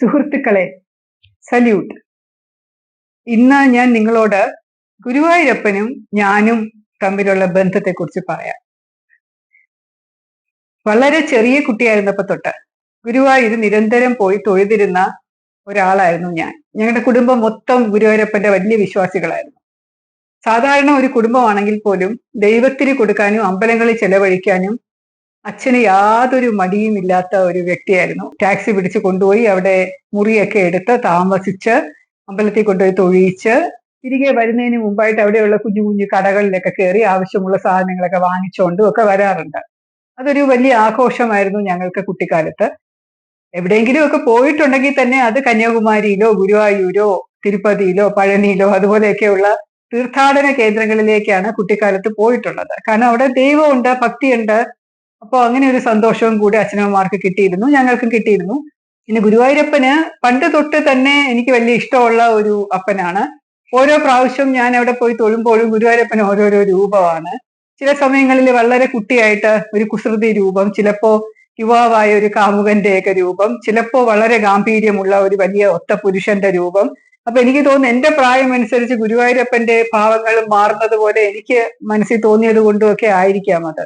സുഹൃത്തുക്കളെ സല്യൂട്ട്. ഇന്ന് ഞാൻ നിങ്ങളോട് ഗുരുവായൂരപ്പനും ഞാനും തമ്മിലുള്ള ബന്ധത്തെക്കുറിച്ച് പറയാം. വളരെ ചെറിയ കുട്ടിയായിരുന്നപ്പോ തൊട്ട് ഗുരുവായൂർ നിരന്തരം പോയി തൊഴുതിരുന്ന ഒരാളായിരുന്നു ഞാൻ. ഞങ്ങളുടെ കുടുംബം മൊത്തം ഗുരുവായൂരപ്പന്റെ വലിയ വിശ്വാസികളായിരുന്നു. സാധാരണ ഒരു കുടുംബമാണെങ്കിൽ പോലും ദൈവത്തിന് കൊടുക്കാനും അമ്പലങ്ങളിൽ ചെലവഴിക്കാനും അച്ഛന് യാതൊരു മടിയും ഇല്ലാത്ത ഒരു വ്യക്തിയായിരുന്നു. ടാക്സി പിടിച്ച് കൊണ്ടുപോയി അവിടെ മുറിയൊക്കെ എടുത്ത് താമസിച്ച് അമ്പലത്തിൽ കൊണ്ടുപോയി തൊഴിയിച്ച് തിരികെ വരുന്നതിന് മുമ്പായിട്ട് അവിടെയുള്ള കുഞ്ഞു കുഞ്ഞു കടകളിലൊക്കെ കയറി ആവശ്യമുള്ള സാധനങ്ങളൊക്കെ വാങ്ങിച്ചുകൊണ്ടും ഒക്കെ വരാറുണ്ട്. അതൊരു വലിയ ആഘോഷമായിരുന്നു ഞങ്ങൾക്ക് കുട്ടിക്കാലത്ത്. എവിടെയെങ്കിലും ഒക്കെ പോയിട്ടുണ്ടെങ്കിൽ തന്നെ അത് കന്യാകുമാരിയിലോ ഗുരുവായൂരോ തിരുപ്പതിയിലോ പഴനിയിലോ അതുപോലെയൊക്കെയുള്ള തീർത്ഥാടന കേന്ദ്രങ്ങളിലേക്കാണ് കുട്ടിക്കാലത്ത് പോയിട്ടുള്ളത്. കാരണം അവിടെ ദൈവമുണ്ട് ഭക്തിയുണ്ട് അപ്പോൾ അങ്ങനെ ഒരു സന്തോഷവും കൂടി അച്ഛനമ്മമാർക്ക് കിട്ടിയിരുന്നു ഞങ്ങൾക്കും കിട്ടിയിരുന്നു. പിന്നെ ഗുരുവായൂരപ്പന് പണ്ട് തൊട്ട് തന്നെ എനിക്ക് വലിയ ഇഷ്ടമുള്ള ഒരു അപ്പനാണ്. ഓരോ പ്രാവശ്യം ഞാൻ അവിടെ പോയി തൊഴുമ്പോഴും ഗുരുവായൂരപ്പന് ഓരോരോ രൂപമാണ്. ചില സമയങ്ങളിൽ വളരെ കുട്ടിയായിട്ട് ഒരു കുസൃതി രൂപം ചിലപ്പോ യുവാവായ ഒരു കാമുകന്റെ കാമുകന്റെയൊക്കെ രൂപം ചിലപ്പോ വളരെ ഗാംഭീര്യമുള്ള ഒരു വലിയ ഒത്ത പുരുഷന്റെ രൂപം. അപ്പൊ എനിക്ക് തോന്നുന്നു എന്റെ പ്രായം അനുസരിച്ച് ഗുരുവായൂരപ്പന്റെ ഭാവങ്ങൾ മാറുന്നത് പോലെ എനിക്ക് മനസ്സിൽ തോന്നിയത് കൊണ്ടുമൊക്കെ ആയിരിക്കാം അത്.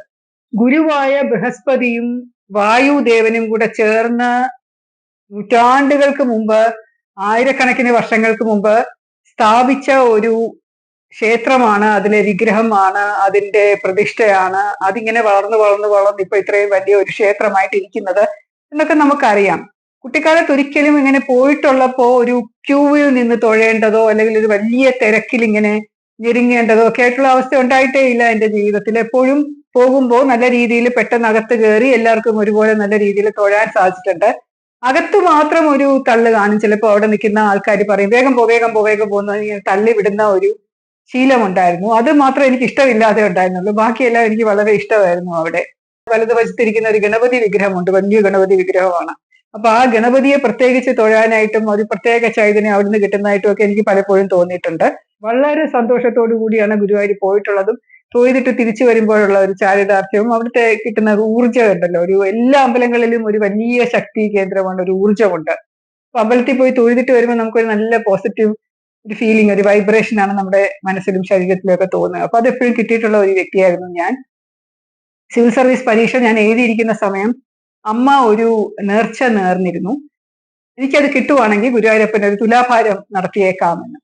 ഗുരുവായ ബൃഹസ്പതിയും വായുദേവനും കൂടെ ചേർന്ന് നൂറ്റാണ്ടുകൾക്ക് മുമ്പ് ആയിരക്കണക്കിന് വർഷങ്ങൾക്ക് മുമ്പ് സ്ഥാപിച്ച ഒരു ക്ഷേത്രമാണ്. അതിലെ വിഗ്രഹമാണ്. അതിന്റെ പ്രതിഷ്ഠയാണ്. അതിങ്ങനെ വളർന്നു വളർന്നു വളർന്ന് ഇപ്പൊ ഇത്രയും വലിയ ഒരു ക്ഷേത്രമായിട്ട് ഇരിക്കുന്നത് എന്നൊക്കെ നമുക്കറിയാം. കുട്ടിക്കാലത്ത് ഒരിക്കലും ഇങ്ങനെ പോയിട്ടുള്ളപ്പോ ഒരു ക്യൂവിൽ നിന്ന് തൊഴേണ്ടതോ അല്ലെങ്കിൽ ഒരു വലിയ തിരക്കിൽ ഇങ്ങനെ ഞെരുങ്ങേണ്ടതോ ഒക്കെ ആയിട്ടുള്ള അവസ്ഥ ഉണ്ടായിട്ടേ ഇല്ല എന്റെ ജീവിതത്തിൽ. എപ്പോഴും പോകുമ്പോൾ നല്ല രീതിയിൽ പെട്ടെന്ന് അകത്ത് കയറി എല്ലാവർക്കും ഒരുപോലെ നല്ല രീതിയിൽ തൊഴാൻ സാധിച്ചിട്ടുണ്ട്. അകത്ത് മാത്രം ഒരു തള്ളു കാണും. ചിലപ്പോൾ അവിടെ നിൽക്കുന്ന ആൾക്കാർ പറയും വേഗം പോ വേഗം പോ വേഗം പോകുന്ന തള്ളി വിടുന്ന ഒരു ശീലമുണ്ടായിരുന്നു. അത് മാത്രം എനിക്ക് ഇഷ്ടമില്ലാതെ ഉണ്ടായിരുന്നുള്ളൂ. ബാക്കിയെല്ലാം എനിക്ക് വളരെ ഇഷ്ടമായിരുന്നു അവിടെ. വലതുവശത്തിരിക്കുന്ന ഒരു ഗണപതി വിഗ്രഹമുണ്ട്. വലിയ ഗണപതി വിഗ്രഹമാണ്. അപ്പൊ ആ ഗണപതിയെ പ്രത്യേകിച്ച് തൊഴാനായിട്ടും ഒരു പ്രത്യേക ചൈതന്യം അവിടുന്ന് കിട്ടുന്നതായിട്ടും ഒക്കെ എനിക്ക് പലപ്പോഴും തോന്നിയിട്ടുണ്ട്. വളരെ സന്തോഷത്തോടു കൂടിയാണ് ഗുരുവായൂർ പോയിട്ടുള്ളതും. തൊഴുതിട്ട് തിരിച്ചു വരുമ്പോഴുള്ള ഒരു ചാരിതാർത്ഥ്യവും അവിടുത്തെ കിട്ടുന്ന ഒരു ഊർജം ഉണ്ടല്ലോ. ഒരു എല്ലാ അമ്പലങ്ങളിലും ഒരു വലിയ ശക്തി കേന്ദ്രമാണ് ഒരു ഊർജമുണ്ട്. അപ്പൊ അമ്പലത്തിൽ പോയി തൊഴുതിട്ട് വരുമ്പോൾ നമുക്കൊരു നല്ല പോസിറ്റീവ് ഒരു ഫീലിംഗ് ഒരു വൈബ്രേഷൻ ആണ് നമ്മുടെ മനസ്സിലും ശരീരത്തിലും ഒക്കെ തോന്നുന്നത് അപ്പൊ അത് എപ്പോഴും കിട്ടിയിട്ടുള്ള ഒരു വ്യക്തിയായിരുന്നു ഞാൻ. സിവിൽ സർവീസ് പരീക്ഷ ഞാൻ എഴുതിയിരിക്കുന്ന സമയം അമ്മ ഒരു നേർച്ച നേർന്നിരുന്നു. എനിക്കത് കിട്ടുവാണെങ്കിൽ ഗുരുവായൂരപ്പൻ ഒരു തുലാഭാരം നടത്തിയേക്കാമെന്ന്.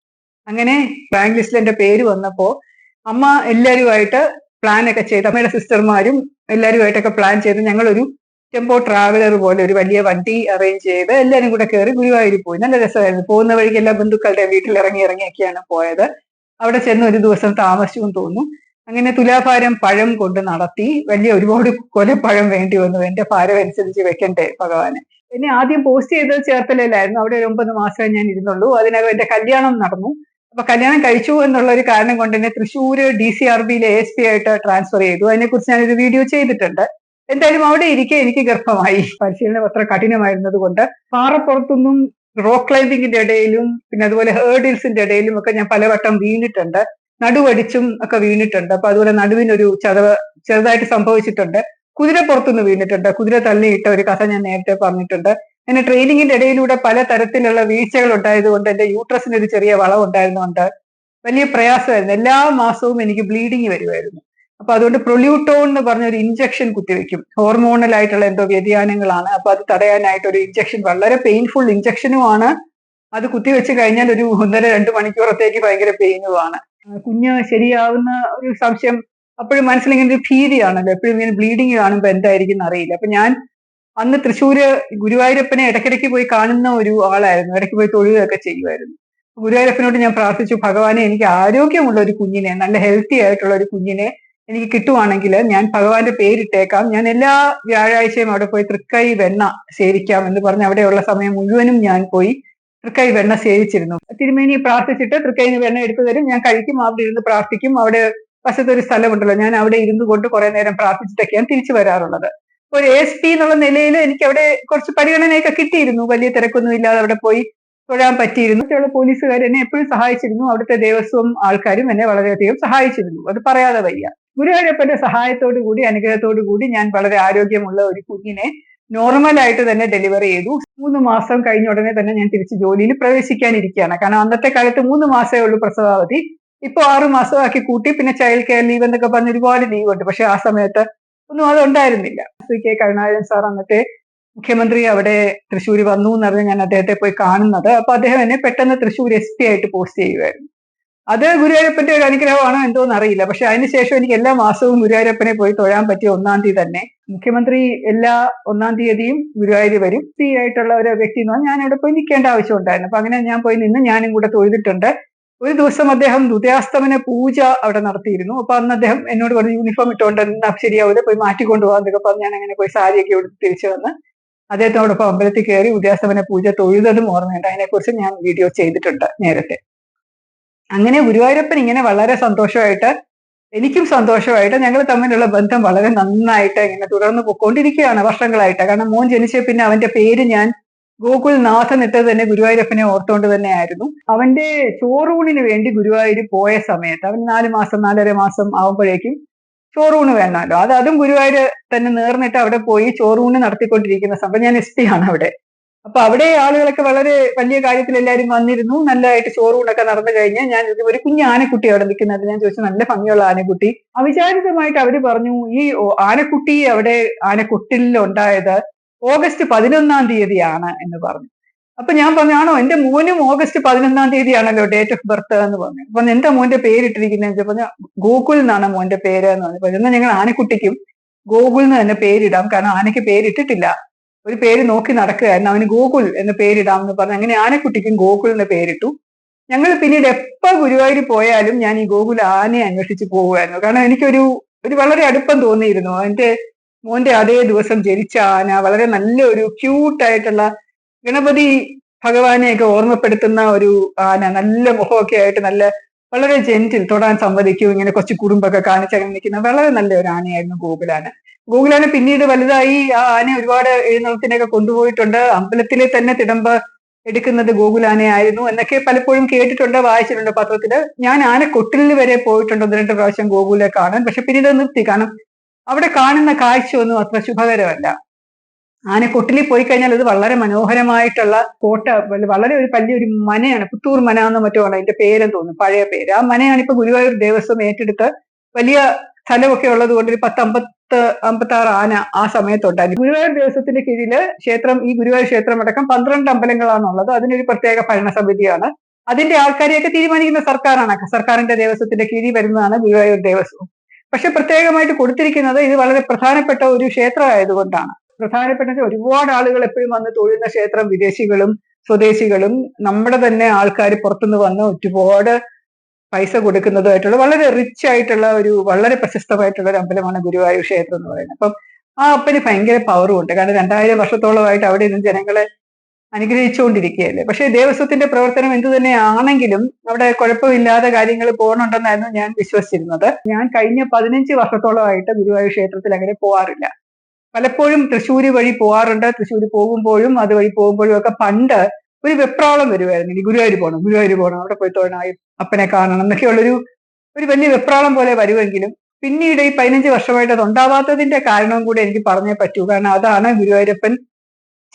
അങ്ങനെ റാങ്ക് ലിസ്റ്റിൽ എന്റെ പേര് വന്നപ്പോ അമ്മ എല്ലാവരുമായിട്ട് പ്ലാൻ ഒക്കെ ചെയ്ത് അമ്മയുടെ സിസ്റ്റർമാരും എല്ലാവരുമായിട്ടൊക്കെ പ്ലാൻ ചെയ്ത് ഞങ്ങളൊരു ടെമ്പോ ട്രാവലർ പോലെ ഒരു വലിയ വണ്ടി അറേഞ്ച് ചെയ്ത് എല്ലാവരും കൂടെ കയറി ഗുരുവായൂർ പോയി. നല്ല രസമായിരുന്നു. പോകുന്ന വഴിക്ക് എല്ലാ ബന്ധുക്കളുടെ വീട്ടിൽ ഇറങ്ങി ഇറങ്ങിയൊക്കെയാണ് പോയത്. അവിടെ ചെന്ന് ഒരു ദിവസം താമസിച്ചു തോന്നുന്നു. അങ്ങനെ തുലാഭാരം പഴം കൊണ്ട് നടത്തി വലിയ ഒരുപാട് കൊലപ്പഴം വേണ്ടി വന്നു. എന്റെ ഭാരം അനുസരിച്ച് വെക്കണ്ടേ ഭഗവാന്. എന്നെ ആദ്യം പോസ്റ്റ് ചെയ്തത് ചേർത്തലയിലായിരുന്നു. അവിടെ ഒരു ഒമ്പത് മാസമേ ഞാൻ ഇരുന്നുള്ളൂ. അതിനകം എന്റെ കല്യാണം നടന്നു. അപ്പൊ കല്യാണം കഴിച്ചു എന്നുള്ള ഒരു കാരണം കൊണ്ട് തന്നെ തൃശ്ശൂര് ഡി സി ആർ ബിയിലെ എസ് പി ആയിട്ട് ട്രാൻസ്ഫർ ചെയ്തു. അതിനെക്കുറിച്ച് ഞാനൊരു വീഡിയോ ചെയ്തിട്ടുണ്ട്. എന്തായാലും അവിടെ ഇരിക്കെ എനിക്ക് ഗർഭമായി. പരിശീലനം അത്ര കഠിനമായിരുന്നത് കൊണ്ട് പാറപ്പുറത്തുനിന്നും റോക്ക് ക്ലൈമ്പിങ്ങിന്റെ ഇടയിലും പിന്നെ അതുപോലെ ഹേർഡിൽസിന്റെ ഇടയിലും ഒക്കെ ഞാൻ പലവട്ടം വീണിട്ടുണ്ട്. നടുവടിച്ചും ഒക്കെ വീണിട്ടുണ്ട്. അപ്പൊ അതുപോലെ നടുവിനൊരു ചതവ് ചെറുതായിട്ട് സംഭവിച്ചിട്ടുണ്ട്. കുതിരപ്പുറത്തുനിന്ന് വീണിട്ടുണ്ട്. കുതിര തള്ളിയിട്ട ഒരു കഥ ഞാൻ നേരത്തെ പറഞ്ഞിട്ടുണ്ട്. അങ്ങനെ ട്രെയിനിങ്ങിന്റെ ഇടയിലൂടെ പല തരത്തിലുള്ള വീഴ്ചകൾ ഉണ്ടായതുകൊണ്ട് എന്റെ യൂട്രസിന് ഒരു ചെറിയ വളവ് ഉണ്ടായിരുന്നുകൊണ്ട് വലിയ പ്രയാസമായിരുന്നു. എല്ലാ മാസവും എനിക്ക് ബ്ലീഡിങ് വരുമായിരുന്നു. അപ്പൊ അതുകൊണ്ട് പ്രൊല്യൂട്ടോൺ എന്ന് പറഞ്ഞ ഒരു ഇഞ്ചക്ഷൻ കുത്തിവെക്കും. ഹോർമോണൽ ആയിട്ടുള്ള എന്തോ വ്യതിയാനങ്ങളാണ്. അപ്പൊ അത് തടയാനായിട്ട് ഒരു ഇഞ്ചക്ഷൻ വളരെ പെയിൻഫുൾ ഇഞ്ചക്ഷനുമാണ് അത് കുത്തിവെച്ച് കഴിഞ്ഞാൽ ഒരു ഒന്നര രണ്ട് മണിക്കൂറത്തേക്ക് ഭയങ്കര പെയിനുമാണ് കുഞ്ഞ് ശരിയാവുന്ന ഒരു സംശയം അപ്പോഴും മനസ്സിലിങ്ങനെ ഒരു ഭീതിയാണല്ലോ. എപ്പോഴും ഇങ്ങനെ ബ്ലീഡിങ് കാണുമ്പോൾ എന്തായിരിക്കും അറിയില്ല. അപ്പൊ ഞാൻ അന്ന് തൃശ്ശൂര് ഗുരുവായൂരപ്പനെ ഇടയ്ക്കിടയ്ക്ക് പോയി കാണുന്ന ഒരു ആളായിരുന്നു. ഇടയ്ക്ക് പോയി തൊഴുകയൊക്കെ ചെയ്യുമായിരുന്നു. ഗുരുവായൂരപ്പനോട് ഞാൻ പ്രാർത്ഥിച്ചു ഭഗവാനെ എനിക്ക് ആരോഗ്യമുള്ള ഒരു കുഞ്ഞിനെ നല്ല ഹെൽത്തി ആയിട്ടുള്ള ഒരു കുഞ്ഞിനെ എനിക്ക് കിട്ടുവാണെങ്കിൽ ഞാൻ ഭഗവാന്റെ പേരിട്ടേക്കാം. ഞാൻ എല്ലാ വ്യാഴാഴ്ചയും അവിടെ പോയി തൃക്കൈ വെണ്ണ സേവിക്കാം എന്ന് പറഞ്ഞ് അവിടെയുള്ള സമയം മുഴുവനും ഞാൻ പോയി തൃക്കൈ വെണ്ണ സേവിച്ചിരുന്നു. തിരുമേനി പ്രാർത്ഥിച്ചിട്ട് തൃക്കൈന് വെണ്ണ എടുത്തു തരും. ഞാൻ കഴിക്കും അവിടെ ഇരുന്ന് പ്രാർത്ഥിക്കും. അവിടെ വശത്തൊരു സ്ഥലമുണ്ടല്ലോ. ഞാൻ അവിടെ ഇരുന്നു കൊണ്ട് കുറെ നേരം പ്രാർത്ഥിച്ചിട്ടൊക്കെയാണ് തിരിച്ചു വരാറുള്ളത്. ഒരു എസ് പി എന്നുള്ള നിലയിൽ എനിക്ക് അവിടെ കുറച്ച് പരിഗണനയൊക്കെ കിട്ടിയിരുന്നു. വലിയ തിരക്കൊന്നും ഇല്ലാതെ അവിടെ പോയി തൊഴാൻ പറ്റിയിരുന്നു. അവിടെ പോലീസുകാർ എന്നെ എപ്പോഴും സഹായിച്ചിരുന്നു. അവിടുത്തെ ദേവസ്വം ആൾക്കാരും എന്നെ വളരെയധികം സഹായിച്ചിരുന്നു. അത് പറയാതെ വയ്യ. ഗുരുവായൂരപ്പന്റെ സഹായത്തോടു കൂടി അനുഗ്രഹത്തോടു കൂടി ഞാൻ വളരെ ആരോഗ്യമുള്ള ഒരു കുഞ്ഞിനെ നോർമൽ ആയിട്ട് തന്നെ ഡെലിവറി ചെയ്തു. മൂന്ന് മാസം കഴിഞ്ഞ ഉടനെ തന്നെ ഞാൻ തിരിച്ച് ജോലിയിൽ പ്രവേശിക്കാനിരിക്കുകയാണ്. കാരണം അന്നത്തെ കാലത്ത് മൂന്ന് മാസമേ ഉള്ളൂ പ്രസവാവധി. ഇപ്പൊ ആറു മാസമാക്കി കൂട്ടി. പിന്നെ ചൈൽഡ് കെയർ ലീവ് എന്നൊക്കെ പറഞ്ഞ് ഒരുപാട് ലീവ് ഉണ്ട്. പക്ഷെ ആ സമയത്ത് ഒന്നും അത് ഉണ്ടായിരുന്നില്ല സി കെ കരുണാകരൻ സാർ അന്നത്തെ മുഖ്യമന്ത്രി അവിടെ തൃശ്ശൂർ വന്നു എന്ന് ഞാൻ അദ്ദേഹത്തെ പോയി കാണുന്നത്. അപ്പൊ അദ്ദേഹം എന്നെ പെട്ടെന്ന് തൃശ്ശൂർ എസ് പി ആയിട്ട് പോസ്റ്റ് ചെയ്യുമായിരുന്നു അത് ഗുരുവായൂരപ്പന്റെ ഒരു അനുഗ്രഹമാണോ എന്തോന്ന് അറിയില്ല. പക്ഷെ അതിനുശേഷം എനിക്ക് എല്ലാ മാസവും ഗുരുവായൂരപ്പനെ പോയി തൊഴാൻ പറ്റിയ ഒന്നാം തീയതി തന്നെ മുഖ്യമന്ത്രി എല്ലാ ഒന്നാം തീയതിയും ഗുരുവായൂർ വരും. ഫ്രീ ആയിട്ടുള്ള ഒരു വ്യക്തി എന്ന് പറഞ്ഞാൽ ഞാൻ അവിടെ പോയി നിൽക്കേണ്ട ആവശ്യം ഉണ്ടായിരുന്നു. അപ്പൊ അങ്ങനെ ഞാൻ പോയി നിന്ന് ഞാനും കൂടെ തൊഴുതിട്ടുണ്ട്. ഒരു ദിവസം അദ്ദേഹം ഉദയാസ്തമന പൂജ അവിടെ നടത്തിയിരുന്നു. അപ്പൊ അന്ന് അദ്ദേഹം എന്നോട് പറഞ്ഞു യൂണിഫോം ഇട്ടുകൊണ്ട് എന്നാ ശരിയാവില്ല പോയി മാറ്റിക്കൊണ്ടു പോകാന്നൊക്കെ പറഞ്ഞ് ഞാൻ അങ്ങനെ പോയി സാരിയൊക്കെ എടുത്ത് തിരിച്ചു വന്ന് അദ്ദേഹത്തോടൊപ്പം അമ്പലത്തിൽ കയറി ഉദയാസ്തമന പൂജ തൊഴുതതും ഓർമ്മയുണ്ട്. അതിനെക്കുറിച്ച് ഞാൻ വീഡിയോ ചെയ്തിട്ടുണ്ട് നേരത്തെ. അങ്ങനെ ഗുരുവായൂരപ്പൻ ഇങ്ങനെ വളരെ സന്തോഷമായിട്ട് എനിക്കും സന്തോഷമായിട്ട് ഞങ്ങൾ തമ്മിലുള്ള ബന്ധം വളരെ നന്നായിട്ട് ഇങ്ങനെ തുടർന്ന് പൊക്കോണ്ടിരിക്കുകയാണ് വർഷങ്ങളായിട്ട്. കാരണം മോൻ ജനിച്ച പിന്നെ അവന്റെ പേര് ഞാൻ ഗോകുൽ നാഥൻ ഇട്ടത് തന്നെ ഗുരുവായൂരപ്പനെ ഓർത്തുകൊണ്ട് തന്നെയായിരുന്നു. അവന്റെ ചോറൂണിന് വേണ്ടി ഗുരുവായൂർ പോയ സമയത്ത് അവൻ നാല് മാസം നാലര മാസം ആവുമ്പോഴേക്കും ചോറൂണ് വേണമല്ലോ. അത് അതും ഗുരുവായൂർ തന്നെ നേർന്നിട്ട് അവിടെ പോയി ചോറൂണ് നടത്തിക്കൊണ്ടിരിക്കുന്ന സമയം. ഞാൻ എസ് പി ആണ് അവിടെ. അപ്പൊ അവിടെ ആളുകളൊക്കെ വളരെ വലിയ കാര്യത്തിൽ എല്ലാവരും വന്നിരുന്നു. നല്ലതായിട്ട് ചോറൂണൊക്കെ നടന്നു കഴിഞ്ഞാൽ ഞാൻ ഒരു കുഞ്ഞു ആനക്കുട്ടി അവിടെ നിൽക്കുന്നത് ഞാൻ ചോദിച്ചു നല്ല ഭംഗിയുള്ള ആനക്കുട്ടി. അവിചാരിതമായിട്ട് അവർ പറഞ്ഞു ഈ ആനക്കുട്ടി അവിടെ ആനക്കുട്ടിൽ ഉണ്ടായത് ഓഗസ്റ്റ് പതിനൊന്നാം തീയതിയാണ് എന്ന് പറഞ്ഞു. അപ്പൊ ഞാൻ പറഞ്ഞാണോ എന്റെ മോനും ഓഗസ്റ്റ് പതിനൊന്നാം തീയതിയാണല്ലോ ഡേറ്റ് ഓഫ് ബർത്ത് എന്ന് പറഞ്ഞു. അപ്പൊ എന്താ മോന്റെ പേരിട്ടിരിക്കുന്നത് പറഞ്ഞു ഗോകുൽ എന്നാണ് മോന്റെ പേര് എന്ന് പറഞ്ഞു. എന്നാൽ ഞങ്ങൾ ആനക്കുട്ടിക്കും ഗോകുൽ എന്ന് തന്നെ പേരിടാം. കാരണം ആനയ്ക്ക് പേരിട്ടിട്ടില്ല. ഒരു പേര് നോക്കി നടക്കുകയായിരുന്നു. അവന് ഗോകുൽ എന്ന് പേരിടാം എന്ന് പറഞ്ഞു. അങ്ങനെ ആനക്കുട്ടിക്കും ഗോകുൽ എന്ന് പേരിട്ടു. ഞങ്ങൾ പിന്നീട് എപ്പോ ഗുരുവായൂർ പോയാലും ഞാൻ ഈ ഗോകുൽ ആനയെ അന്വേഷിച്ച് പോവുമായിരുന്നു കാരണം എനിക്കൊരു ഒരു വളരെ അടുപ്പം തോന്നിയിരുന്നു. അതിന്റെ മോന്റെ അതേ ദിവസം ജനിച്ച ആന വളരെ നല്ലൊരു ക്യൂട്ടായിട്ടുള്ള ഗണപതി ഭഗവാനെയൊക്കെ ഓർമ്മപ്പെടുത്തുന്ന ഒരു ആന നല്ല മുഖമൊക്കെ ആയിട്ട് നല്ല വളരെ ജെന്റിൽ തൊടാൻ സമ്മതിക്കും ഇങ്ങനെ കുറച്ച് കുടുംബമൊക്കെ കാണിച്ചങ്ങനെ നിൽക്കുന്ന വളരെ നല്ല ഒരു ആനയായിരുന്നു ഗോകുലാന. ഗോകുലാന പിന്നീട് വലുതായി ആ ആന ഒരുപാട് എഴുന്നള്ളത്തിനൊക്കെ കൊണ്ടുപോയിട്ടുണ്ട്. അമ്പലത്തിലെ തന്നെ തിടമ്പ് എടുക്കുന്നത് ഗോകുലാനയായിരുന്നു എന്നൊക്കെ പലപ്പോഴും കേട്ടിട്ടുണ്ട് വായിച്ചിട്ടുണ്ട് പത്രത്തിൽ. ഞാൻ ആന കൊട്ടിലിൽ വരെ പോയിട്ടുണ്ട് ഒന്ന് രണ്ട് പ്രാവശ്യം ഗോകുലെ കാണാൻ പക്ഷെ പിന്നീട് നിർത്തി. കാരണം അവിടെ കാണുന്ന കാഴ്ച ഒന്നും അത്ര ശുഭകരമല്ല. കൊട്ടിലിൽ പോയി കഴിഞ്ഞാൽ അത് വളരെ മനോഹരമായിട്ടുള്ള കോട്ട വളരെ ഒരു വലിയൊരു മനയാണ്. പുത്തൂർ മന എന്ന് മറ്റോ ആണ് അതിന്റെ പേരെന്ന് തോന്നുന്നു പഴയ പേര്. ആ മനയാണ് ഇപ്പൊ ഗുരുവായൂർ ദേവസ്വം ഏറ്റെടുത്ത് വലിയ സ്ഥലമൊക്കെ ഉള്ളത് കൊണ്ട് ഒരു പത്ത് അമ്പത്ത് അമ്പത്തി ആറ് ആന ആ സമയത്തുണ്ടായിരുന്നു. ഗുരുവായൂർ ദേവസ്വത്തിന്റെ കീഴിൽ ക്ഷേത്രം ഈ ഗുരുവായൂർ ക്ഷേത്രം അടക്കം പന്ത്രണ്ട് അമ്പലങ്ങളാണുള്ളത്. അതിനൊരു പ്രത്യേക ഭരണസമിതിയാണ് അതിന്റെ ആൾക്കാരെയൊക്കെ തീരുമാനിക്കുന്ന സർക്കാരാണ്. സർക്കാരിന്റെ ദേവസ്വത്തിന്റെ കീഴിൽ വരുന്നതാണ് ഗുരുവായൂർ ദേവസ്വം. പക്ഷെ പ്രത്യേകമായിട്ട് കൊടുത്തിരിക്കുന്നത് ഇത് വളരെ പ്രധാനപ്പെട്ട ഒരു ക്ഷേത്രമായതുകൊണ്ടാണ്. പ്രധാനപ്പെട്ട ഒരുപാട് ആളുകൾ എപ്പോഴും വന്ന് തൊഴുന്ന ക്ഷേത്രം വിദേശികളും സ്വദേശികളും നമ്മുടെ തന്നെ ആൾക്കാർ പുറത്തുനിന്ന് വന്ന് ഒരുപാട് പൈസ കൊടുക്കുന്നതുമായിട്ടുള്ള വളരെ റിച്ച് ആയിട്ടുള്ള ഒരു വളരെ പ്രശസ്തമായിട്ടുള്ള ഒരു അമ്പലമാണ് ഗുരുവായൂർ ക്ഷേത്രം എന്ന് പറയുന്നത്. അപ്പം ആ അപ്പന് ഭയങ്കര പവറും ഉണ്ട്. കാരണം രണ്ടായിരം വർഷത്തോളമായിട്ട് അവിടെ നിന്ന് ജനങ്ങളെ അനുഗ്രഹിച്ചുകൊണ്ടിരിക്കുകയല്ലേ? പക്ഷേ ദേവസ്വത്തിന്റെ പ്രവർത്തനം എന്തു തന്നെയാണെങ്കിലും അവിടെ കുഴപ്പമില്ലാതെ കാര്യങ്ങൾ പോകണുണ്ടെന്നായിരുന്നു ഞാൻ വിശ്വസിച്ചിരുന്നത്. ഞാൻ കഴിഞ്ഞ പതിനഞ്ച് വർഷത്തോളമായിട്ട് ഗുരുവായൂർ ക്ഷേത്രത്തിൽ അങ്ങനെ പോവാറില്ല. പലപ്പോഴും തൃശ്ശൂർ വഴി പോവാറുണ്ട്. തൃശ്ശൂർ പോകുമ്പോഴും അതുവഴി പോകുമ്പോഴും ഒക്കെ പണ്ട് ഒരു വെപ്രാളം വരുമായിരുന്നു ഇനി ഗുരുവായൂർ പോകണം ഗുരുവായൂർ പോകണം അവിടെ പോയി തൊഴണം അപ്പനെ കാണണം എന്നൊക്കെയുള്ളൊരു ഒരു വലിയ വെപ്രാളം പോലെ വരുമെങ്കിലും പിന്നീട് ഈ പതിനഞ്ച് വർഷമായിട്ട് അത് ഉണ്ടാവാത്തതിന്റെ കാരണവും കൂടി എനിക്ക് പറഞ്ഞേ പറ്റൂ. കാരണം അതാണ് ഗുരുവായൂരപ്പൻ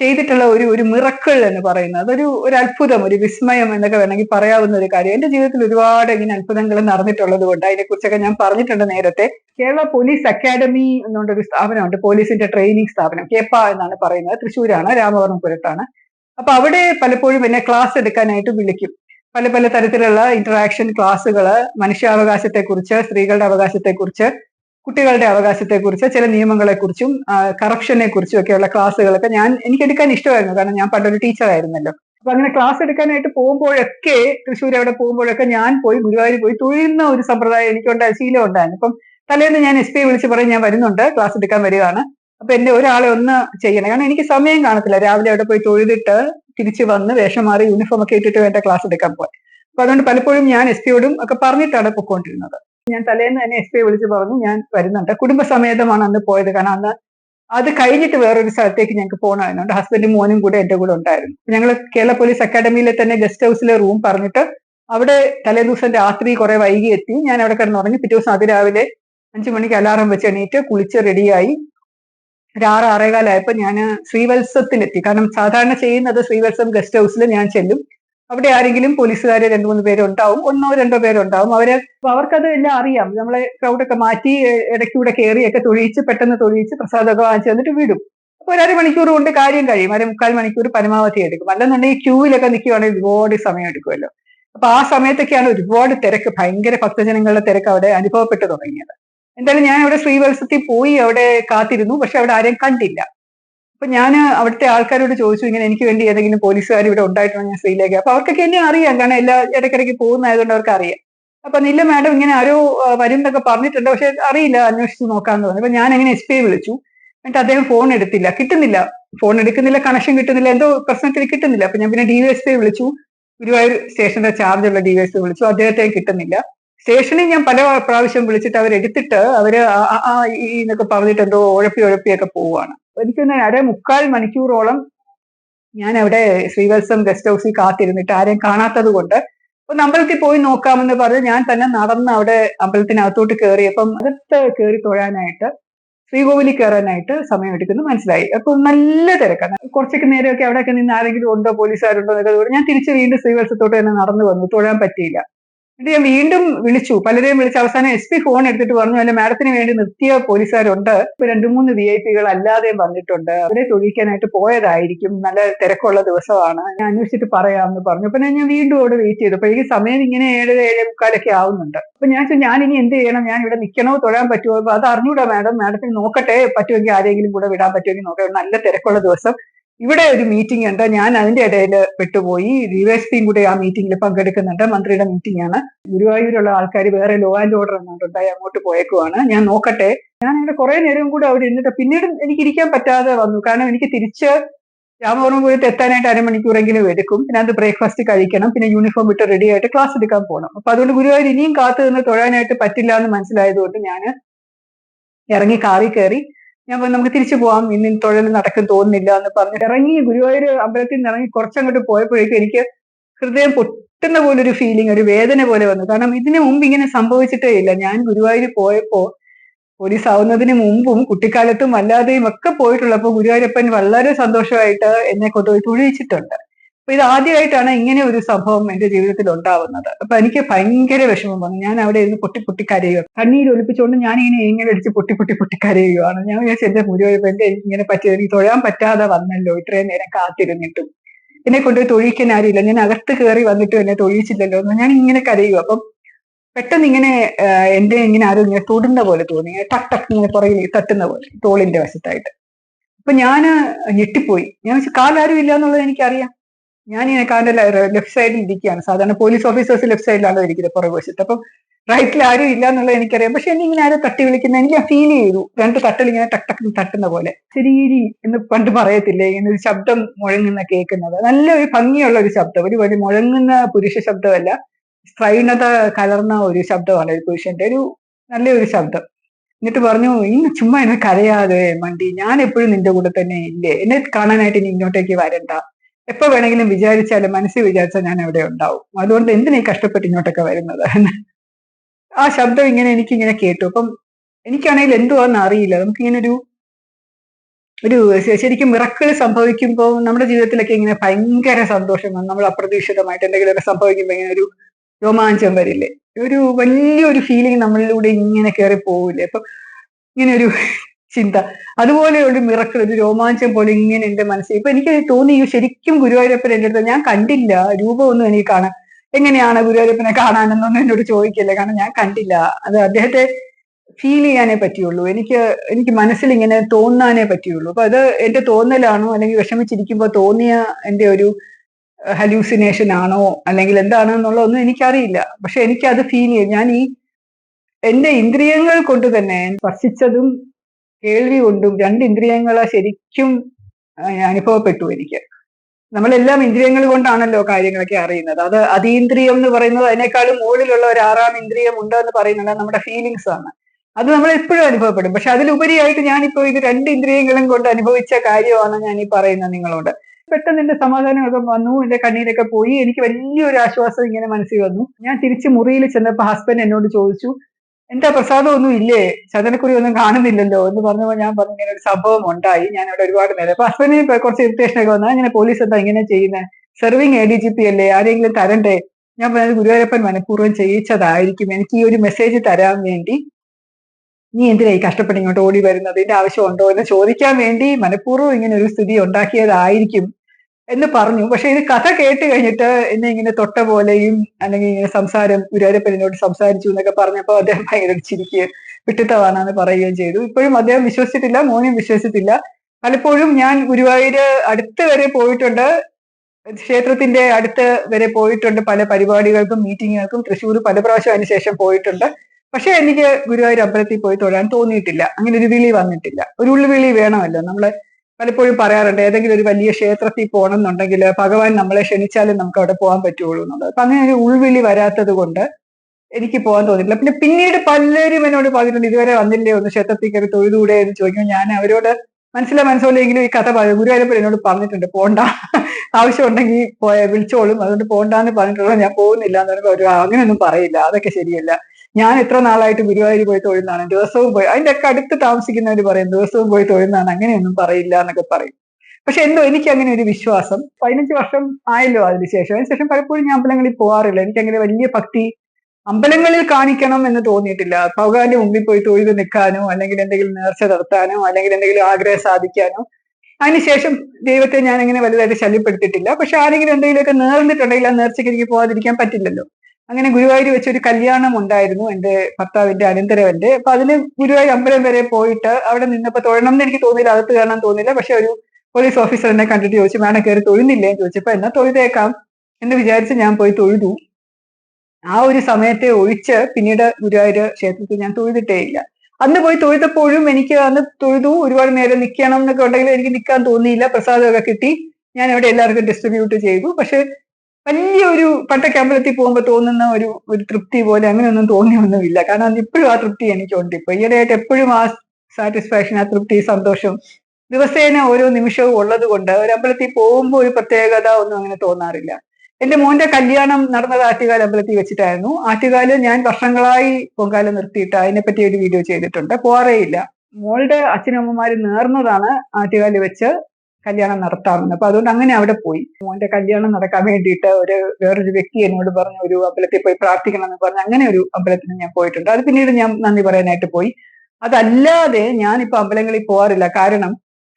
ചെയ്തിട്ടുള്ള ഒരു ഒരു മിറക്കിൾ എന്ന് പറയുന്നത്. അതൊരു ഒരു അത്ഭുതം ഒരു വിസ്മയം എന്നൊക്കെ വേണമെങ്കിൽ പറയാവുന്ന ഒരു കാര്യം. എന്റെ ജീവിതത്തിൽ ഒരുപാട് ഇങ്ങനെ അത്ഭുതങ്ങൾ നടന്നിട്ടുള്ളത് കൊണ്ട് അതിനെക്കുറിച്ചൊക്കെ ഞാൻ പറഞ്ഞിട്ടുണ്ട് നേരത്തെ. കേരള പോലീസ് അക്കാദമി എന്നുകൊണ്ടൊരു സ്ഥാപനമുണ്ട്. പോലീസിന്റെ ട്രെയിനിങ് സ്ഥാപനം. കേപ്പ എന്നാണ് പറയുന്നത്. തൃശ്ശൂരാണ്. രാമവർമ്മപുരത്താണ് അപ്പൊ അവിടെ പലപ്പോഴും എന്നെ ക്ലാസ് എടുക്കാനായിട്ട് വിളിക്കും. പല പല തരത്തിലുള്ള ഇന്ററാക്ഷൻ ക്ലാസ്സുകൾ മനുഷ്യാവകാശത്തെക്കുറിച്ച് സ്ത്രീകളുടെ അവകാശത്തെക്കുറിച്ച്. കുട്ടികളുടെ അവകാശത്തെക്കുറിച്ച് ചില നിയമങ്ങളെക്കുറിച്ചും കറപ്ഷനെ കുറിച്ചും ഒക്കെയുള്ള ക്ലാസ്സുകളൊക്കെ ഞാൻ എനിക്ക് എടുക്കാൻ ഇഷ്ടമായിരുന്നു. കാരണം ഞാൻ പണ്ടൊരു ടീച്ചർ ആയിരുന്നല്ലോ. അപ്പൊ അങ്ങനെ ക്ലാസ് എടുക്കാനായിട്ട് പോകുമ്പോഴൊക്കെ തൃശ്ശൂർ അവിടെ പോകുമ്പോഴൊക്കെ ഞാൻ പോയി ഗുരുവായൂർ പോയി തൊഴുന്ന ഒരു സമ്പ്രദായം എനിക്കുണ്ടായ ശീലം ഉണ്ടായിരുന്നു. അപ്പം തലേന്ന് ഞാൻ എസ് പി വിളിച്ച് പറയും ഞാൻ വരുന്നുണ്ട് ക്ലാസ് എടുക്കാൻ വരികയാണ്. അപ്പൊ എന്നെ ഒരാളെ ഒന്ന് ചെയ്യണം. കാരണം എനിക്ക് സമയം കാണത്തില്ല. രാവിലെ അവിടെ പോയി തൊഴുതിട്ട് തിരിച്ചു വന്ന് വേഷം മാറി യൂണിഫോം ഒക്കെ ഇട്ടിട്ട് വേണ്ട ക്ലാസ് എടുക്കാൻ പോയി അപ്പൊ അതുകൊണ്ട് പലപ്പോഴും ഞാൻ എസ് പിയോടും ഒക്കെ പറഞ്ഞിട്ടാണ് പൊക്കോണ്ടിരുന്നത് ഞാൻ തലേന്ന് തന്നെ എസ് പി വിളിച്ച് പറഞ്ഞു ഞാൻ വരുന്നുണ്ട്. കുടുംബസമേതമാണ് അന്ന് പോയത്. കാരണം അന്ന് അത് കഴിഞ്ഞിട്ട് വേറൊരു സ്ഥലത്തേക്ക് ഞങ്ങൾക്ക് പോകണമായിരുന്നു ഹസ്ബൻഡും മോനും കൂടെ എന്റെ കൂടെ ഉണ്ടായിരുന്നു. ഞങ്ങൾ കേരള പോലീസ് അക്കാഡമിയിലെ തന്നെ ഗസ്റ്റ് ഹൗസിലെ റൂം പറഞ്ഞിട്ട് അവിടെ തലേ ദിവസം രാത്രി കുറെ വൈകി എത്തി. ഞാൻ അവിടെ കിടന്നുറങ്ങി പിറ്റേ ദിവസം അതിരാവിലെ അഞ്ചു മണിക്ക് അലാറം വെച്ച് എണീറ്റ് കുളിച്ച് റെഡിയായി ഒരു ആറ് ആറേകാലായപ്പോ ഞാൻ ശ്രീവത്സത്തിലെത്തി. കാരണം സാധാരണ ചെയ്യുന്നത് ശ്രീവത്സം ഗസ്റ്റ് ഹൗസിൽ ഞാൻ ചെല്ലും. അവിടെ ആരെങ്കിലും പോലീസുകാർ രണ്ടു മൂന്ന് പേരുണ്ടാവും. ഒന്നോ രണ്ടോ പേരുണ്ടാവും. അവർ അവർക്കത് എല്ലാം അറിയാം. നമ്മളെ ക്രൗഡൊക്കെ മാറ്റി ഇടയ്ക്കൂടെ കയറിയൊക്കെ തൊഴിയിച്ച് പെട്ടെന്ന് തൊഴിയിച്ച് പ്രസാദമൊക്കെ വാങ്ങിച്ചു തന്നിട്ട് വിടും. അപ്പൊ ഒരു മണിക്കൂർ കൊണ്ട് കാര്യം കഴിയും. അര മുക്കാൽ മണിക്കൂർ പരമാവധി എടുക്കും. അല്ലെന്നുണ്ടെങ്കിൽ ക്യൂവിലൊക്കെ നിൽക്കുകയാണെങ്കിൽ ഒരുപാട് സമയം എടുക്കുമല്ലോ. അപ്പൊ ആ സമയത്തൊക്കെയാണ് ഒരുപാട് തിരക്ക്. ഭയങ്കര ഭക്തജനങ്ങളുടെ തിരക്ക് അവിടെ അനുഭവപ്പെട്ടു തുടങ്ങിയത്. എന്തായാലും ഞാൻ അവിടെ ശ്രീവത്സത്തിൽ പോയി അവിടെ കാത്തിരുന്നു. പക്ഷെ അവിടെ ആരെയും കണ്ടില്ല. അപ്പൊ ഞാൻ അവിടുത്തെ ആൾക്കാരോട് ചോദിച്ചു ഇങ്ങനെ എനിക്ക് വേണ്ടി ഏതെങ്കിലും പോലീസുകാർ ഇവിടെ ഉണ്ടായിട്ടുണ്ടോ ഞാൻ സ്ത്രീയിലേക്ക് അപ്പൊ അവർക്കൊക്കെ എന്നെ അറിയാം കാരണം എല്ലാ ഇടയ്ക്കിടയ്ക്ക് പോകുന്നതായതുകൊണ്ട് അവർക്ക് അറിയാം അപ്പൊ നില്ല മാഡം ഇങ്ങനെ ആരോ വരും എന്നൊക്കെ പറഞ്ഞിട്ടുണ്ട് പക്ഷെ അറിയില്ല അന്വേഷിച്ച് നോക്കാന്ന് പറഞ്ഞു. അപ്പൊ ഞാൻ എങ്ങനെ എസ് പി വിളിച്ചു. എന്നിട്ട് അദ്ദേഹം ഫോൺ എടുത്തില്ല. കിട്ടുന്നില്ല. ഫോൺ എടുക്കുന്നില്ല കണക്ഷൻ കിട്ടുന്നില്ല എന്തോ പ്രശ്നത്തിൽ കിട്ടുന്നില്ല. അപ്പൊ ഞാൻ പിന്നെ ഡി വൈ എസ് പി വിളിച്ചു. ഗുരുവായൂർ സ്റ്റേഷന്റെ ചാർജുള്ള ഡി വൈ എസ് പി വിളിച്ചു. അദ്ദേഹത്തെ കിട്ടുന്നില്ല. സ്റ്റേഷനിൽ ഞാൻ പല പ്രാവശ്യം വിളിച്ചിട്ട് അവരെടുത്തിട്ട് അവർ ഈ എന്നൊക്കെ പറഞ്ഞിട്ട് എന്തോ ഉഴപ്പി ഉഴപ്പിയൊക്കെ പോവാണ് എനിക്ക് തോന്നുന്നു അര മുക്കാൽ മണിക്കൂറോളം ഞാൻ അവിടെ ശ്രീവത്സം ഗസ്റ്റ് ഹൗസിൽ കാത്തിരുന്നിട്ട് ആരെയും കാണാത്തത് കൊണ്ട് അപ്പൊ അമ്പലത്തിൽ പോയി നോക്കാമെന്ന് പറഞ്ഞ് ഞാൻ തന്നെ നടന്ന് അവിടെ അമ്പലത്തിനകത്തോട്ട് കയറിയപ്പം അകത്ത് കയറി തൊഴാനായിട്ട് ശ്രീകോവിലിൽ കയറാനായിട്ട് സമയം എടുക്കുന്നു മനസ്സിലായി. അപ്പൊ നല്ല തിരക്കാണ് കുറച്ചൊക്കെ നേരമൊക്കെ അവിടെയൊക്കെ നിന്ന് ആരെങ്കിലും ഉണ്ടോ? പോലീസുകാരുണ്ടോ എന്നൊക്കെ ഞാൻ തിരിച്ച് വീണ്ടും ശ്രീവത്സത്തോട്ട് തന്നെ നടന്നു വന്നു. തൊഴാൻ പറ്റിയില്ല. എന്നിട്ട് ഞാൻ വീണ്ടും വിളിച്ചു. പലരെയും വിളിച്ച് അവസാനം എസ് പി ഫോൺ എടുത്തിട്ട് പറഞ്ഞു അല്ല മാഡത്തിന് വേണ്ടി നിർത്തിയ പോലീസുകാരുണ്ട്. ഇപ്പൊ രണ്ടു മൂന്ന് വി ഐ പികൾ അല്ലാതെയും വന്നിട്ടുണ്ട്. അവരെ തൊഴിക്കാനായിട്ട് പോയതായിരിക്കും. നല്ല തിരക്കുള്ള ദിവസമാണ്. ഞാൻ അന്വേഷിച്ചിട്ട് പറയാമെന്ന് പറഞ്ഞു. അപ്പൊ ഞാൻ വീണ്ടും അവിടെ വെയിറ്റ് ചെയ്തു. അപ്പൊ എനിക്ക് സമയം ഇങ്ങനെ ഏഴ് ഏഴ് മുക്കാലൊക്കെ ആവുന്നുണ്ട്. അപ്പൊ ഞാൻ ഞാൻ ഇനി എന്ത് ചെയ്യണം? ഞാൻ ഇവിടെ നിൽക്കണോ തൊഴാൻ പറ്റുമോ? അപ്പൊ അത് അറിഞ്ഞൂടാ മാഡം. മാഡത്തിന് നോക്കട്ടെ. പറ്റുമെങ്കിൽ ആരെങ്കിലും കൂടെ വിടാൻ പറ്റുമെങ്കിൽ നോക്കാം നല്ല തിരക്കുള്ള ദിവസം. ഇവിടെ ഒരു മീറ്റിംഗ് ഉണ്ട്. ഞാൻ അതിന്റെ ഇടയിൽ പെട്ടുപോയി. ഡിവൈഎസ്പിയും കൂടെ ആ മീറ്റിംഗിൽ പങ്കെടുക്കുന്നുണ്ട്. മന്ത്രിയുടെ മീറ്റിംഗ് ആണ്. ഗുരുവായൂരുള്ള ആൾക്കാർ വേറെ ലോ ആൻഡ് ഓർഡർ എന്നുണ്ടായി അങ്ങോട്ട് പോയേക്കുവാണ്. ഞാൻ നോക്കട്ടെ. ഞാൻ അങ്ങനെ കുറെ നേരം കൂടെ അവിടെ ഇരുന്നിട്ട് പിന്നീട് എനിക്ക് ഇരിക്കാൻ പറ്റാതെ വന്നു. കാരണം എനിക്ക് തിരിച്ച് രാമവർമ്മപുരത്ത് എത്താനായിട്ട് അരമണിക്കൂറെങ്കിലും എടുക്കും. പിന്നെ അത് ബ്രേക്ക്ഫാസ്റ്റ് കഴിക്കണം. പിന്നെ യൂണിഫോം ഇട്ട് റെഡി ആയിട്ട് ക്ലാസ് എടുക്കാൻ പോകണം അപ്പൊ അതുകൊണ്ട് ഗുരുവായൂർ ഇനിയും കാത്തു നിന്ന് തൊഴാനായിട്ട് പറ്റില്ല എന്ന് മനസ്സിലായതുകൊണ്ട് ഞാൻ ഇറങ്ങി കാറി കയറി ഞാൻ നമുക്ക് തിരിച്ചു പോവാം. ഇന്ന് തൊഴിൽ നടക്കും തോന്നുന്നില്ല എന്ന് പറഞ്ഞ് ഇറങ്ങി ഗുരുവായൂർ അമ്പലത്തിൽ നിന്ന് ഇറങ്ങി കുറച്ചങ്ങോട്ട് പോയപ്പോഴേക്കും എനിക്ക് ഹൃദയം പൊട്ടുന്ന പോലെ ഒരു ഫീലിംഗ് ഒരു വേദന പോലെ വന്നു. കാരണം ഇതിനു മുമ്പ് ഇങ്ങനെ സംഭവിച്ചിട്ടേ ഇല്ല. ഞാൻ ഗുരുവായൂർ പോയപ്പോ പോലീസ് ആവുന്നതിന് മുമ്പും കുട്ടിക്കാലത്തും അല്ലാതെയും ഒക്കെ പോയിട്ടുള്ളപ്പോൾ ഗുരുവായൂരപ്പൻ വളരെ സന്തോഷമായിട്ട് എന്നെ കൊണ്ടുപോയി തുഴിച്ചിട്ടുണ്ട് അപ്പൊ ഇത് ആദ്യമായിട്ടാണ് ഇങ്ങനെ ഒരു സംഭവം എന്റെ ജീവിതത്തിൽ ഉണ്ടാവുന്നത്. അപ്പൊ എനിക്ക് ഭയങ്കര വിഷമം വന്നു. ഞാൻ അവിടെ ഇരുന്ന് പൊട്ടി പൊട്ടി കരയുക കണ്ണീര് ഒലിപ്പിച്ചുകൊണ്ട് ഞാൻ ഇങ്ങനെ ഇങ്ങനെ അടിച്ച് പൊട്ടി പൊട്ടി പൊട്ടി കരയുകയാണ് ഞാൻ വിചാരിച്ചു എന്റെ ഗുരുവായൂരപ്പന്റെ എന്റെ ഇങ്ങനെ പറ്റിയത് എനിക്ക് തൊഴാൻ പറ്റാതെ വന്നല്ലോ. ഇത്രയും നേരം കാത്തിരുന്നിട്ടും. എന്നെ കൊണ്ട് തൊഴിക്കാൻ ആരുമില്ല. ഞാൻ അകത്ത് കയറി വന്നിട്ടും എന്നെ തൊഴിച്ചില്ലല്ലോ എന്ന് ഞാൻ ഇങ്ങനെ കരയുക അപ്പം പെട്ടെന്ന് ഇങ്ങനെ എന്റെ ഇങ്ങനെ ആരും ഇങ്ങനെ തൊടുന്ന പോലെ തോന്നി. ഇങ്ങനെ ടക്ക് ടക്ക് ഇങ്ങനെ പുറകിൽ തട്ടുന്ന പോലെ തോളിന്റെ വശത്തായിട്ട്. അപ്പൊ ഞാൻ ഞെട്ടിപ്പോയി. ഞാൻ വെച്ചാൽ കാലാരും ഇല്ല എന്നുള്ളത് എനിക്കറിയാം. ഞാൻ ഈ കാറിന്റെ ലെഫ്റ്റ് സൈഡിൽ ഇരിക്കുകയാണ് സാധാരണ പോലീസ് ഓഫീസേഴ്സ് ലെഫ്റ്റ് സൈഡിലാണ് ഇരിക്കുന്നത് പുറകു വശത്ത്. അപ്പം റൈറ്റിൽ ആരും ഇല്ല എന്നുള്ളത് എനിക്കറിയാം. പക്ഷെ എന്നെ ഇങ്ങനെ ആരും തട്ടി വിളിക്കുന്ന എനിക്ക് ഫീൽ ചെയ്തു. രണ്ട് തട്ടൽ ഇങ്ങനെ ടക് ടക്ക് തട്ടുന്ന പോലെ. ശരീരി എന്ന് പണ്ട് പറയത്തില്ലേ? ഇങ്ങനെ ഒരു ശബ്ദം മുഴങ്ങുന്ന കേൾക്കുന്നത്. നല്ല ഒരു ഭംഗിയുള്ള ഒരു ശബ്ദം. ഒരു വലിയ മുഴങ്ങുന്ന പുരുഷ ശബ്ദമല്ല. സ്ത്രൈണത കലർന്ന ഒരു ശബ്ദമാണ് ഒരു പുരുഷന്റെ. ഒരു നല്ലൊരു ശബ്ദം. എന്നിട്ട് പറഞ്ഞു ഇന്ന് ചുമ്മാ എന്നെ കരയാതെ മണ്ടി. ഞാൻ എപ്പോഴും നിന്റെ കൂടെ തന്നെ ഇല്ലേ? എന്നെ കാണാനായിട്ട് ഇനി ഇങ്ങോട്ടേക്ക് വരണ്ട. എപ്പോ വേണമെങ്കിലും വിചാരിച്ചാലും മനസ്സിൽ വിചാരിച്ചാൽ ഞാൻ അവിടെ ഉണ്ടാവും. അതുകൊണ്ട് എന്തിനാ ഈ കഷ്ടപ്പെട്ട് ഇങ്ങോട്ടൊക്കെ വരുന്നത്? ആ ശബ്ദം ഇങ്ങനെ എനിക്ക് ഇങ്ങനെ കേട്ടു. അപ്പം എനിക്കാണെങ്കിൽ എന്തുവാന്ന് അറിയില്ല. നമുക്കിങ്ങനെ ഒരു ഒരു ശരിക്കും മിറക്കിൾ സംഭവിക്കുമ്പോൾ നമ്മുടെ ജീവിതത്തിലൊക്കെ ഇങ്ങനെ ഭയങ്കര സന്തോഷം നമ്മൾ അപ്രതീക്ഷിതമായിട്ട് എന്തെങ്കിലുമൊക്കെ സംഭവിക്കുമ്പോൾ ഇങ്ങനെ ഒരു രോമാഞ്ചം വരില്ലേ? ഒരു വലിയൊരു ഫീലിംഗ് നമ്മളിലൂടെ ഇങ്ങനെ കയറി പോവില്ലേ അപ്പൊ ഇങ്ങനെ ഒരു ചിന്ത. അതുപോലെ ഒരു മിറക്കിൾ ഒരു രോമാഞ്ചം പോലെ ഇങ്ങനെ എന്റെ മനസ്സിൽ. ഇപ്പൊ എനിക്ക് തോന്നി ശരിക്കും ഗുരുവായൂരപ്പൻ എന്റെ അടുത്ത് ഞാൻ കണ്ടില്ല രൂപമൊന്നും എനിക്ക് കാണാൻ. എങ്ങനെയാണ് ഗുരുവായൂരപ്പനെ കാണാനെന്നൊന്നും എന്നോട് ചോദിക്കില്ല കാരണം ഞാൻ കണ്ടില്ല. അത് അദ്ദേഹത്തെ ഫീൽ ചെയ്യാനേ പറ്റിയുള്ളൂ. എനിക്ക് എനിക്ക് മനസ്സിൽ ഇങ്ങനെ തോന്നാനേ പറ്റിയുള്ളൂ. അപ്പൊ അത് എന്റെ തോന്നലാണോ അല്ലെങ്കിൽ വിഷമിച്ചിരിക്കുമ്പോൾ തോന്നിയ എന്റെ ഒരു ഹലൂസിനേഷൻ ആണോ അല്ലെങ്കിൽ എന്താണെന്നുള്ളതൊന്നും എനിക്കറിയില്ല. പക്ഷെ എനിക്കത് ഫീൽ ചെയ്യും ഞാൻ ഈ എന്റെ ഇന്ദ്രിയങ്ങൾ കൊണ്ട് തന്നെ സ്പർശിച്ചതും കേൾവി കൊണ്ടും രണ്ട് ഇന്ദ്രിയങ്ങളെ ശരിക്കും അനുഭവപ്പെട്ടു എനിക്ക്. നമ്മളെല്ലാം ഇന്ദ്രിയങ്ങൾ കൊണ്ടാണല്ലോ കാര്യങ്ങളൊക്കെ അറിയുന്നത്. അത് അതീന്ദ്രിയം എന്ന് പറയുന്നത് അതിനേക്കാളും മുകളിലുള്ള ഒരു ആറാം ഇന്ദ്രിയം ഉണ്ട് എന്ന് പറയുന്നത് നമ്മുടെ ഫീലിങ്സ് ആണ്. അത് നമ്മൾ എപ്പോഴും അനുഭവപ്പെടും. പക്ഷെ അതിലുപരിയായിട്ട് ഞാനിപ്പോ ഇത് രണ്ട് ഇന്ദ്രിയങ്ങളും കൊണ്ട് അനുഭവിച്ച കാര്യമാണ് ഞാൻ ഈ പറയുന്നത് നിങ്ങളോട്. പെട്ടെന്ന് എന്റെ സമാധാനമൊക്കെ വന്നു എന്റെ കണ്ണീരൊക്കെ പോയി. എനിക്ക് വലിയൊരു ആശ്വാസം ഇങ്ങനെ മനസ്സിൽ വന്നു. ഞാൻ തിരിച്ച് മുറിയിൽ ചെന്നപ്പോൾ ഹസ്ബൻഡ് എന്നോട് ചോദിച്ചു എന്താ പ്രസാദം ഒന്നും ഇല്ലേ ചതനക്കുറി ഒന്നും കാണുന്നില്ലല്ലോ എന്ന് പറഞ്ഞപ്പോൾ ഞാൻ പറഞ്ഞു ഇങ്ങനെ ഒരു സംഭവം ഉണ്ടായി. ഞാൻ അവിടെ ഒരുപാട് നേരം. അപ്പൊ ഹസ്ബൻഡിന് കുറച്ച് ഇറിറ്റേഷൻ ഒക്കെ വന്നാൽ ഇങ്ങനെ പോലീസ് എന്താ ഇങ്ങനെ ചെയ്യുന്നത് serving A D G P അല്ലേ? ആരെങ്കിലും തരണ്ടേ? ഞാൻ പറഞ്ഞത് ഗുരുവായൂരപ്പൻ മനഃപൂർവം ചെയ്യിച്ചതായിരിക്കും. എനിക്ക് ഈ ഒരു മെസ്സേജ് തരാൻ വേണ്ടി. നീ എന്തിനായി കഷ്ടപ്പെട്ട് ഇങ്ങോട്ട് ഓടി വരുന്നത്? ഇതിന്റെ ആവശ്യമുണ്ടോ എന്ന് ചോദിക്കാൻ വേണ്ടി മനഃപൂർവം ഇങ്ങനെ ഒരു സ്ഥിതി ഉണ്ടാക്കിയതായിരിക്കും. എന്ന് പറഞ്ഞു. പക്ഷെ ഇത് കഥ കേട്ട് കഴിഞ്ഞിട്ട് എന്നെ ഇങ്ങനെ തൊട്ട പോലെയും അല്ലെങ്കിൽ ഇങ്ങനെ സംസാരം ഗുരുവായൂരപ്പൻ എന്നോട് സംസാരിച്ചു എന്നൊക്കെ പറഞ്ഞപ്പോൾ അദ്ദേഹം ഭയങ്കര ചിരിക്കുക വിട്ടിത്തവാണെന്ന് പറയുകയും ചെയ്തു. ഇപ്പോഴും അദ്ദേഹം വിശ്വസിച്ചിട്ടില്ല മോനും വിശ്വസിച്ചിട്ടില്ല. പലപ്പോഴും ഞാൻ ഗുരുവായൂര് അടുത്ത് വരെ പോയിട്ടുണ്ട്. ക്ഷേത്രത്തിന്റെ അടുത്ത് വരെ പോയിട്ടുണ്ട്. പല പരിപാടികൾക്കും മീറ്റിങ്ങുകൾക്കും തൃശ്ശൂർ പല പ്രാവശ്യം അതിന് ശേഷം പോയിട്ടുണ്ട്. പക്ഷെ എനിക്ക് ഗുരുവായൂർ അമ്പലത്തിൽ പോയി തൊഴാൻ തോന്നിയിട്ടില്ല. അങ്ങനെ ഒരു വിളി വന്നിട്ടില്ല. ഒരു ഉള്ളുവിളി വേണമല്ലോ. നമ്മൾ പലപ്പോഴും പറയാറുണ്ട് ഏതെങ്കിലും ഒരു വലിയ ക്ഷേത്രത്തിൽ പോകണം എന്നുണ്ടെങ്കിൽ ഭഗവാൻ നമ്മളെ ക്ഷണിച്ചാലും നമുക്ക് അവിടെ പോകാൻ പറ്റുള്ളൂ എന്നുള്ളത്. അപ്പൊ അങ്ങനെ ഒരു ഉൾവിളി വരാത്തത് കൊണ്ട് എനിക്ക് പോകാൻ തോന്നിയില്ല പിന്നെ പിന്നീട് പലരും എന്നോട് പറഞ്ഞിട്ടുണ്ട് ഇതുവരെ വന്നില്ലേ? ഒന്ന് ക്ഷേത്രത്തിൽ കയറി തൊഴുതൂടെ എന്ന് ചോദിക്കുമ്പോൾ ഞാൻ അവരോട് മനസ്സിലെ മനസ്സിലെങ്കിലും ഈ കഥ പറയും. ഗുരുവായൂരപ്പൻ എന്നോട് പറഞ്ഞിട്ടുണ്ട് പോണ്ട. ആവശ്യമുണ്ടെങ്കിൽ പോയ വിളിച്ചോളും. അതുകൊണ്ട് പോണ്ടാന്ന് പറഞ്ഞിട്ടുള്ള ഞാൻ പോകുന്നില്ല എന്ന് പറയുമ്പോൾ അവർ അങ്ങനെയൊന്നും പറയില്ല. അതൊക്കെ ശരിയല്ല. ഞാൻ എത്ര നാളായിട്ട് ഗുരുവായൂർ പോയി തൊഴിലാണ് ദിവസവും പോയി. അതിന്റെ ഒക്കെ അടുത്ത് താമസിക്കുന്നവർ പറയും ദിവസവും പോയി തൊഴിലാണ് അങ്ങനെയൊന്നും പറയില്ല എന്നൊക്കെ പറയും. പക്ഷെ എന്തോ എനിക്ക് അങ്ങനെ ഒരു വിശ്വാസം. പതിനഞ്ച് വർഷം ആയല്ലോ അതിനുശേഷം അതിനുശേഷം പലപ്പോഴും ഞാൻ അമ്പലങ്ങളിൽ പോകാറില്ല എനിക്ക് അങ്ങനെ വലിയ ഭക്തി അമ്പലങ്ങളിൽ കാണിക്കണം എന്ന് തോന്നിയിട്ടില്ല. ഭഗവാന്റെ മുമ്പിൽ പോയി തൊഴുത് നിൽക്കാനോ അല്ലെങ്കിൽ എന്തെങ്കിലും നേർച്ച നടത്താനോ അല്ലെങ്കിൽ എന്തെങ്കിലും ആഗ്രഹം സാധിക്കാനോ. അതിനുശേഷം ദൈവത്തെ ഞാൻ അങ്ങനെ വലുതായിട്ട് ശല്യപ്പെടുത്തിയിട്ടില്ല. പക്ഷെ ആരെങ്കിലും എന്തെങ്കിലുമൊക്കെ നേർന്നിട്ടുണ്ടെങ്കിൽ ആ നേർച്ചയ്ക്ക് എനിക്ക് പോകാതിരിക്കാൻ പറ്റില്ലല്ലോ. അങ്ങനെ ഗുരുവായൂർ ഒരു കല്യാണം ഉണ്ടായിരുന്നു എന്റെ ഭർത്താവിന്റെ അനന്തരവന്റെ അപ്പൊ അതിന് ഗുരുവായൂർ അമ്പലം വരെ പോയിട്ട് അവിടെ നിന്നപ്പോ തൊഴണം എന്ന് എനിക്ക് തോന്നിയില്ല അകത്ത് കാണാൻ തോന്നിയില്ല. പക്ഷെ ഒരു പോലീസ് ഓഫീസർ എന്നെ കണ്ടിട്ട് ചോദിച്ചു മാഡം കയറി തൊഴുന്നില്ലേ? എന്ന് ചോദിച്ചപ്പോ എന്നാ തൊഴുതേക്കാം. എന്ന് വിചാരിച്ച് ഞാൻ പോയി തൊഴുതു. ആ ഒരു സമയത്തെ ഒഴിച്ച് പിന്നീട് ഗുരുവായൂർ ക്ഷേത്രത്തിൽ ഞാൻ തൊഴുതിട്ടേ ഇല്ല. അന്ന് പോയി തൊഴുതപ്പോഴും എനിക്ക് അന്ന് തൊഴുതു ഒരുപാട് നേരം നിൽക്കണം എന്നൊക്കെ ഉണ്ടെങ്കിൽ എനിക്ക് നിൽക്കാൻ തോന്നിയില്ല. പ്രസാദമൊക്കെ കിട്ടി. ഞാൻ അവിടെ എല്ലാവർക്കും ഡിസ്ട്രിബ്യൂട്ട് ചെയ്തു. പക്ഷെ വലിയൊരു പണ്ടൊക്കെ അമ്പലത്തിൽ പോകുമ്പോൾ തോന്നുന്ന ഒരു ഒരു തൃപ്തി പോലെ അങ്ങനെയൊന്നും തോന്നിയൊന്നുമില്ല. കാരണം ഇപ്പോഴും ആ തൃപ്തി എനിക്കുണ്ട്. ഇപ്പൊ ഈയിടെയായിട്ട് എപ്പോഴും ആ സാറ്റിസ്ഫാക്ഷൻ ആ തൃപ്തി സന്തോഷം ദിവസേന ഓരോ നിമിഷവും ഉള്ളത് കൊണ്ട് ഒരു അമ്പലത്തിൽ പോകുമ്പോൾ ഒരു പ്രത്യേകത ഒന്നും അങ്ങനെ തോന്നാറില്ല. എന്റെ മോന്റെ കല്യാണം നടന്നത് ആറ്റുകാൽ അമ്പലത്തിൽ വെച്ചിട്ടായിരുന്നു. ആറ്റുകാൽ ഞാൻ വർഷങ്ങളായി പൊങ്കാല നിർത്തിയിട്ട് അതിനെപ്പറ്റി ഒരു വീഡിയോ ചെയ്തിട്ടുണ്ട്. പോറേയില്ല. മോളുടെ അച്ഛനമ്മമാര് നേർന്നതാണ് ആറ്റുകാൽ വെച്ച്. കല്യാണം നടത്താമെന്ന്. അപ്പൊ അതുകൊണ്ട് അങ്ങനെ അവിടെ പോയി. മോന്റെ കല്യാണം നടക്കാൻ വേണ്ടിയിട്ട് ഒരു വേറൊരു വ്യക്തി എന്നോട് പറഞ്ഞു ഒരു അമ്പലത്തിൽ പോയി പ്രാർത്ഥിക്കണം എന്ന് പറഞ്ഞു. അങ്ങനെ ഒരു അമ്പലത്തിന് ഞാൻ പോയിട്ടുണ്ട്. അത് പിന്നീട് ഞാൻ നന്ദി പറയാനായിട്ട് പോയി. അതല്ലാതെ ഞാനിപ്പോ അമ്പലങ്ങളിൽ പോകാറില്ല കാരണം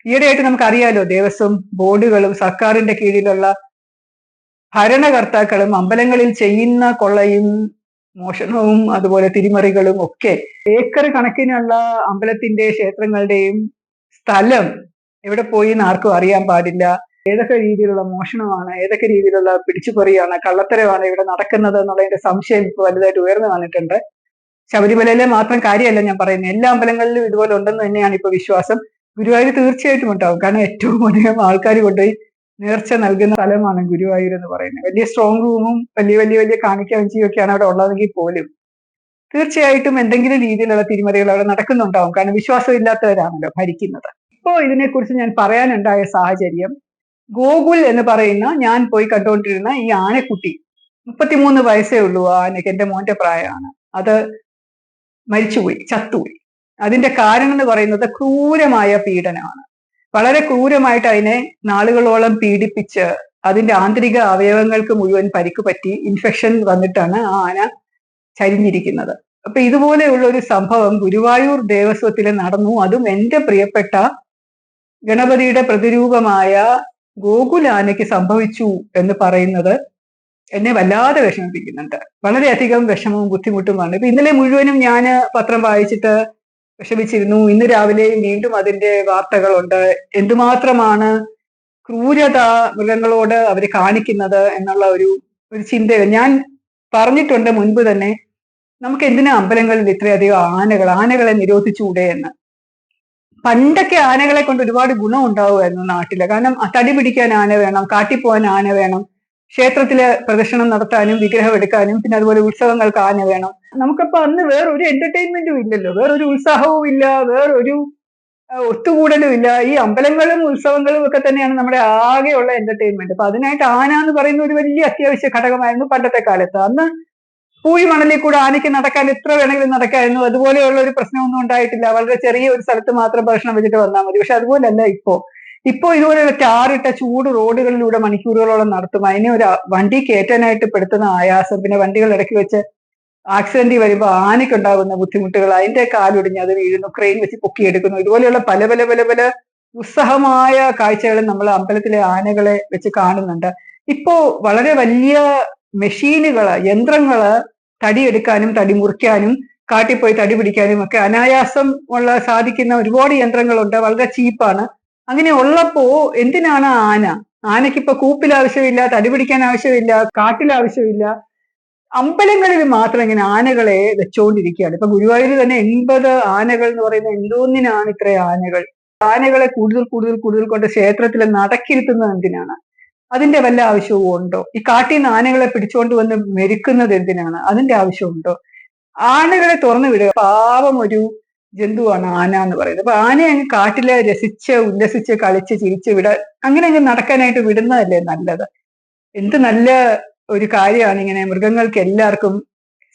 ഈയിടെയായിട്ട് നമുക്കറിയാലോ ദേവസ്വം ബോർഡുകളും സർക്കാരിന്റെ കീഴിലുള്ള ഭരണകർത്താക്കളും അമ്പലങ്ങളിൽ ചെയ്യുന്ന കൊള്ളയും മോഷണവും അതുപോലെ തിരിമറികളും ഒക്കെ ഏക്കർ കണക്കിനുള്ള അമ്പലത്തിന്റെ ക്ഷേത്രങ്ങളുടെയും സ്ഥലം എവിടെ പോയി എന്ന് ആർക്കും അറിയാൻ പാടില്ല. ഏതൊക്കെ രീതിയിലുള്ള മോഷണമാണ് ഏതൊക്കെ രീതിയിലുള്ള പിടിച്ചുപറിയാണ് കള്ളത്തരമാണ് ഇവിടെ നടക്കുന്നത് എന്നുള്ളതിന്റെ സംശയം ഇപ്പോൾ വലുതായിട്ട് ഉയർന്നു വന്നിട്ടുണ്ട്. ശബരിമലയിലെ മാത്രം കാര്യമല്ല ഞാൻ പറയുന്നത്. എല്ലാ അമ്പലങ്ങളിലും ഇതുപോലെ ഉണ്ടെന്ന് തന്നെയാണ് ഇപ്പൊ വിശ്വാസം. ഗുരുവായൂർ തീർച്ചയായിട്ടും ഉണ്ടാവും. കാരണം ഏറ്റവും അധികം ആൾക്കാർ കൊണ്ടുപോയി നേർച്ച നൽകുന്ന സ്ഥലമാണ് ഗുരുവായൂർ എന്ന് പറയുന്നത്. വലിയ സ്ട്രോങ് റൂമും വലിയ വലിയ വലിയ കാണിക്ക വഞ്ചിയൊക്കെയാണ് അവിടെ ഉള്ളതെങ്കിൽ പോലും. തീർച്ചയായിട്ടും എന്തെങ്കിലും രീതിയിലുള്ള തിരിമറികൾ അവിടെ നടക്കുന്നുണ്ടാവും. കാരണം വിശ്വാസം ഇല്ലാത്തവരാണല്ലോ ഭരിക്കുന്നത്. ഇപ്പോ ഇതിനെക്കുറിച്ച് ഞാൻ പറയാനുണ്ടായ സാഹചര്യം ഗോകുൽ എന്ന് പറയുന്ന ഞാൻ പോയി കണ്ടുകൊണ്ടിരുന്ന ഈ ആനക്കുട്ടി മുപ്പത്തിമൂന്ന് വയസ്സേ ഉള്ളൂ ആനയ്ക്ക് എന്റെ മോന്റെ പ്രായമാണ്. അത് മരിച്ചുപോയി ചത്തുപോയി. അതിന്റെ കാരണം എന്ന് പറയുന്നത് ക്രൂരമായ പീഡനമാണ്. വളരെ ക്രൂരമായിട്ട് അതിനെ നാളുകളോളം പീഡിപ്പിച്ച് അതിന്റെ ആന്തരിക അവയവങ്ങൾക്ക് മുഴുവൻ പരിക്ക് പറ്റി ഇൻഫെക്ഷൻ വന്നിട്ടാണ് ആ ആന ചരിഞ്ഞിരിക്കുന്നത്. അപ്പൊ ഇതുപോലെയുള്ള ഒരു സംഭവം ഗുരുവായൂർ ദേവസ്വത്തിൽ നടന്നു. അതും എന്റെ പ്രിയപ്പെട്ട ഗണപതിയുടെ പ്രതിരൂപമായ ഗോകുലാനയ്ക്ക് സംഭവിച്ചു എന്ന് പറയുന്നത് എന്നെ വല്ലാതെ വിഷമിപ്പിക്കുന്നുണ്ട്. വളരെയധികം വിഷമവും ബുദ്ധിമുട്ടുമാണ്. ഇപ്പൊ ഇന്നലെ മുഴുവനും ഞാൻ പത്രം വായിച്ചിട്ട് വിഷമിച്ചിരുന്നു. ഇന്ന് രാവിലെയും വീണ്ടും അതിന്റെ വാർത്തകളുണ്ട്. എന്തുമാത്രമാണ് ക്രൂരത മൃഗങ്ങളോട് അവർ കാണിക്കുന്നത് എന്നുള്ള ഒരു ഒരു ചിന്ത ഞാൻ പറഞ്ഞിട്ടുണ്ട് മുൻപ് തന്നെ. നമുക്ക് എന്തിനാ അമ്പലങ്ങളിൽ ഇത്രയധികം ആനകൾ? ആനകളെ നിരോധിച്ചുകൂടെ എന്ന്. പണ്ടൊക്കെ ആനകളെ കൊണ്ട് ഒരുപാട് ഗുണം ഉണ്ടാവുമായിരുന്നു നാട്ടിൽ. കാരണം തടി പിടിക്കാൻ ആന വേണം കാട്ടിപ്പോവാൻ ആന വേണം ക്ഷേത്രത്തിൽ പ്രദർശനം നടത്താനും വിഗ്രഹം എടുക്കാനും പിന്നെ അതുപോലെ ഉത്സവങ്ങൾക്ക് ആന വേണം. നമുക്കപ്പോ അന്ന് വേറൊരു എന്റർടൈൻമെന്റും ഇല്ലല്ലോ. വേറൊരു ഉത്സാഹവും ഇല്ല വേറൊരു ഒത്തുകൂടലും ഇല്ല. ഈ അമ്പലങ്ങളും ഉത്സവങ്ങളും ഒക്കെ തന്നെയാണ് നമ്മുടെ ആകെയുള്ള എന്റർടൈൻമെന്റ് അപ്പൊ അതിനായിട്ട് ആന എന്ന് പറയുന്ന ഒരു വലിയ അത്യാവശ്യ ഘടകമായിരുന്നു പണ്ടത്തെ കാലത്ത്. അന്ന് പൂഴി മണലിൽ കൂടെ ആനയ്ക്ക് നടക്കാൻ എത്ര വേണമെങ്കിലും നടക്കായിരുന്നു. അതുപോലെയുള്ള ഒരു പ്രശ്നമൊന്നും ഉണ്ടായിട്ടില്ല. വളരെ ചെറിയ ഒരു സ്ഥലത്ത് മാത്രം ഭക്ഷണം വെച്ചിട്ട് വന്നാൽ മതി. പക്ഷെ അതുപോലെയല്ല ഇപ്പോ. ഇപ്പോ ഇതുപോലെയുള്ള ടാറിട്ട ചൂട് റോഡുകളിലൂടെ മണിക്കൂറുകളോളം നടത്തും. അതിനെ ഒരു വണ്ടി കയറ്റാനായിട്ട് പെടുത്തുന്ന ആയാസം പിന്നെ വണ്ടികൾ ഇടയ്ക്ക് വെച്ച് ആക്സിഡന്റ് വരുമ്പോൾ ആനയ്ക്കുണ്ടാകുന്ന ബുദ്ധിമുട്ടുകൾ അതിന്റെ കാലൊടിഞ്ഞ് അത് വീഴുന്നു. ക്രെയിൻ വെച്ച് പൊക്കിയെടുക്കുന്നു. ഇതുപോലെയുള്ള പല പല പല പല ഉത്സാഹമായ കാഴ്ചകൾ നമ്മൾ അമ്പലത്തിലെ ആനകളെ വെച്ച് കാണുന്നുണ്ട്. ഇപ്പോ വളരെ വലിയ മെഷീനുകൾ യന്ത്രങ്ങൾ തടിയെടുക്കാനും തടി മുറിക്കാനും കാട്ടിപ്പോയി തടി പിടിക്കാനും ഒക്കെ അനായാസം ഉള്ള സാധിക്കുന്ന ഒരുപാട് യന്ത്രങ്ങളുണ്ട്. വളരെ ചീപ്പാണ്. അങ്ങനെ ഉള്ളപ്പോ എന്തിനാണ് ആന? ആനയ്ക്കിപ്പോ കൂപ്പിൽ ആവശ്യമില്ല തടി പിടിക്കാൻ ആവശ്യമില്ല കാട്ടിൽ ആവശ്യമില്ല. അമ്പലങ്ങളിൽ മാത്രം ഇങ്ങനെ ആനകളെ വെച്ചുകൊണ്ടിരിക്കുകയാണ് ഇപ്പൊ ഗുരുവായൂർ തന്നെ എൺപത് ആനകൾ എന്ന് പറയുന്ന എന്തോന്നിനാണ് ഇത്ര ആനകൾ? ആനകളെ കൂടുതൽ കൂടുതൽ കൂടുതൽ കൊണ്ട് ക്ഷേത്രത്തിൽ നടക്കിരുത്തുന്നത് എന്തിനാണ്? അതിന്റെ വല്ല ആവശ്യവും ഉണ്ടോ? ഈ കാട്ടിൽ നിന്ന് ആനകളെ പിടിച്ചുകൊണ്ട് വന്ന് മെരുക്കുന്നത് എന്തിനാണ്? അതിന്റെ ആവശ്യമുണ്ടോ ആനകളെ തുറന്നു വിടുക പാവം ഒരു ജന്തുവാണ് ആന എന്ന് പറയുന്നത്. അപ്പൊ ആനയെ അങ്ങ് കാട്ടിലെ രസിച്ച് ഉല്ലസിച്ച് കളിച്ച് ചിരിച്ച് വിട അങ്ങനെ അങ്ങ് നടക്കാനായിട്ട് വിടുന്നതല്ലേ നല്ലത്? എന്ത് നല്ല ഒരു കാര്യമാണ് ഇങ്ങനെ മൃഗങ്ങൾക്ക് എല്ലാവർക്കും